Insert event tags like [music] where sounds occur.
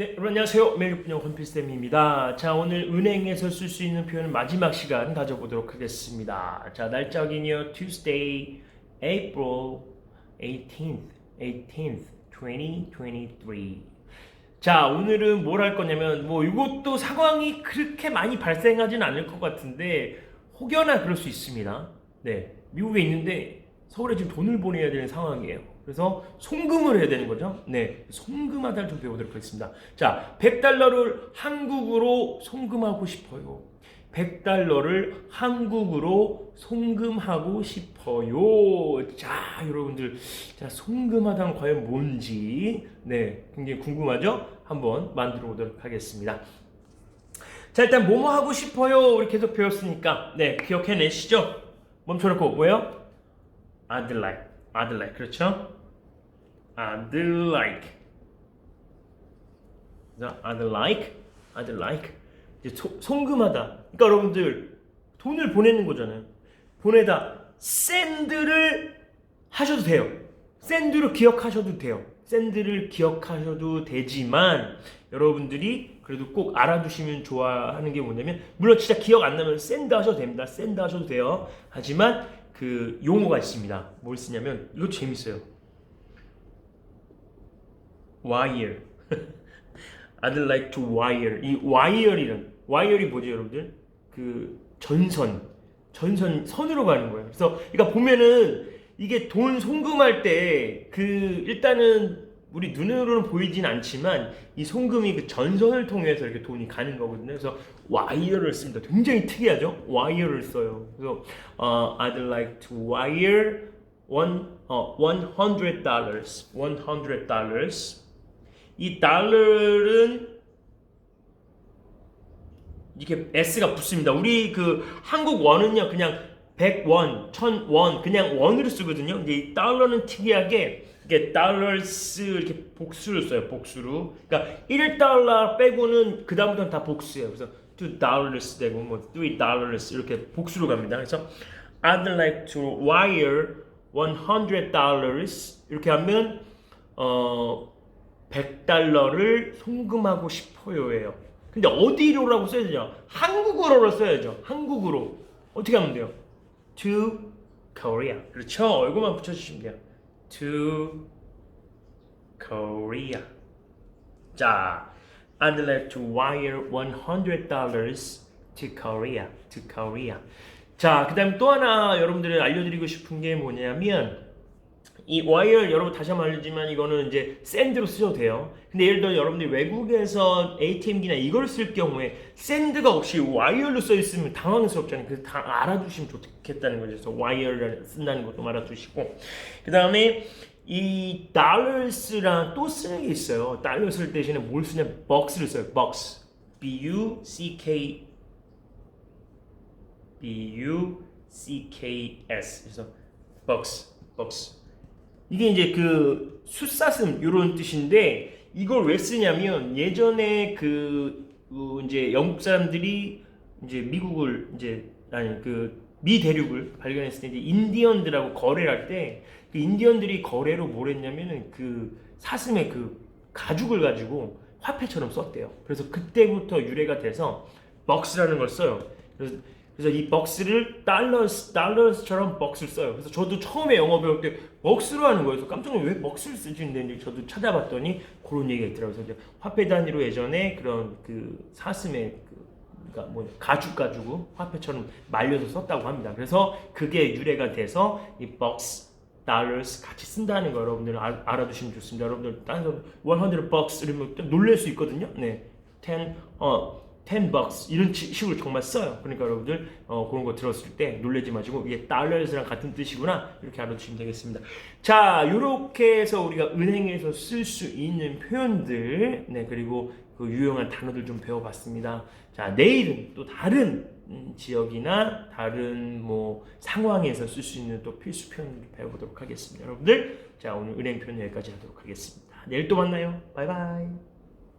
네, 여러분 안녕하세요. 매일분영 권필쌤입니다. 자, 오늘 은행에서 쓸 수 있는 표현 마지막 시간 가져보도록 하겠습니다. 자, 날짜 확인이요. Tuesday, April 18th, 18th, 2023. 자, 오늘은 뭘 할 거냐면 뭐 이것도 상황이 그렇게 많이 발생하진 않을 것 같은데 혹여나 그럴 수 있습니다. 네, 미국에 있는데 서울에 지금 돈을 보내야 되는 상황이에요. 그래서 송금을 해야 되는 거죠. 네, 송금하다를 좀 배워보도록 하겠습니다. 자, 100달러를 한국으로 송금하고 싶어요. 100달러를 한국으로 송금하고 싶어요. 자, 여러분들, 자, 송금하다는 과연 뭔지, 네, 굉장히 궁금하죠? 한번 만들어 보도록 하겠습니다. 자, 일단 뭐뭐 하고 싶어요. 우리 계속 배웠으니까, 네, 기억해내시죠? 멈춰놓고, 뭐예요? I'd like, I'd like, 그렇죠? I'd like. 자, I'd like, I'd like. 이제 소, 송금하다. 그러니까 여러분들 돈을 보내는 거잖아요. 보내다 send를 하셔도 돼요. send를 기억하셔도 돼요. send를 기억하셔도 되지만 여러분들이 그래도 꼭 알아두시면 좋아하는 게 뭐냐면 물론 진짜 기억 안 나면 send 하셔도 됩니다. send 하셔도 돼요. 하지만 그 용어가 있습니다. 뭘 쓰냐면 이거 재밌어요. wire. [laughs] I'd like to wire. 이 wire이란 wire이 뭐죠, 여러분들? 그 전선, 전선 선으로 가는 거예요. 그래서 그러니까 보면은 이게 돈 송금할 때 그 일단은 우리 눈으로는 보이진 않지만 이 송금이 그 전선을 통해서 이렇게 돈이 가는 거거든요. 그래서 와이어를 씁니다. 굉장히 특이하죠? 와이어를 써요. 그래서 어, I'd like to wire one 어, 100 dollars. 100 dollars. 이 달러는 이렇게 s가 붙습니다. 우리 그 한국 원은요 그냥 100원, 1000원 그냥 원으로 쓰거든요. 근데 이 달러는 특이하게 이게 달러스 이렇게 복수를 써요. 복수로. 그러니까 1달러 빼고는 그 다음부터는 다 복수예요. 그래서 2 dollars 되고 뭐3 dollars 이렇게 복수로 갑니다. 그래서 I'd like to wire 100 dollars 이렇게 하면 어 100달러를 송금하고 싶어요예요. 근데 어디로라고 써야 되냐? 한국어로 써야죠. 한국어로. 어떻게 하면 돼요? To Korea. 그렇죠. 이거만 붙여주시면 돼요. To Korea. 자, I'd like to wire 100 dollars to Korea. To Korea. 자, 그 다음 또 하나 여러분들이 알려드리고 싶은 게 뭐냐면 이 와이어 여러분 다시 한번 알려지만 이거는 이제 샌드로 쓰셔도 돼요. 근데 예를 들어 여러분들이 외국에서 ATM기나 이걸 쓸 경우에 샌드가 없이 와이어로 써 있으면 당황스럽잖아요. 그래서 다 알아두시면 좋겠다는 거죠. 그래서 와이어를 쓴다는 것도 알아두시고 그 다음에 이 dollars랑 또 쓰는 게 있어요. 달러 쓸 대신에 뭘 쓰냐? box를 써요. box. B U C K B U C K S. 그래서 box, box. 이게 이제 그 숫사슴 이런 뜻인데 이걸 왜 쓰냐면 예전에 그 어, 이제 영국 사람들이 이제 미국을 이제 아니 그 미 대륙을 발견했을 때 이제 인디언들하고 거래를 할 때 그 인디언들이 거래로 뭘 했냐면은 그 사슴의 그 가죽을 가지고 화폐처럼 썼대요. 그래서 그때부터 유래가 돼서 벅스라는 걸 써요. 그래서 그래서 이 벅스를 달러스 달러스처럼 벅스를 써요. 그래서 저도 처음에 영어 배울 때 벅스로 하는 거예요. 깜짝 놀래 왜 벅스를 쓰지 했는데 저도 찾아봤더니 그런 얘기가 있더라고요. 그래서 이제 화폐 단위로 예전에 그런 그 사슴의 그 그러니까 뭐 가죽 가지고 화폐처럼 말려서 썼다고 합니다. 그래서 그게 유래가 돼서 이 벅스 dollars 같이 쓴다는 거 여러분들 알, 알아두시면 좋습니다. 여러분들 딴 서, 100 bucks 이러면 좀 놀랄 수 있거든요. 네, 10 어. 10 bucks 이런 치- 식으로 정말 써요. 그러니까 여러분들 어, 그런 거 들었을 때 놀라지 마시고 이게 달러스랑 같은 뜻이구나 이렇게 알아두시면 되겠습니다. 자, 이렇게 해서 우리가 은행에서 쓸 수 있는 표현들, 네 그리고 그 유용한 단어들 좀 배워봤습니다. 자, 내일은 또 다른 음, 지역이나 다른 뭐 상황에서 쓸 수 있는 또 필수 표현을 배워보도록 하겠습니다. 여러분들, 자 오늘 은행 표현 여기까지 하도록 하겠습니다. 내일 또 만나요. 바이바이.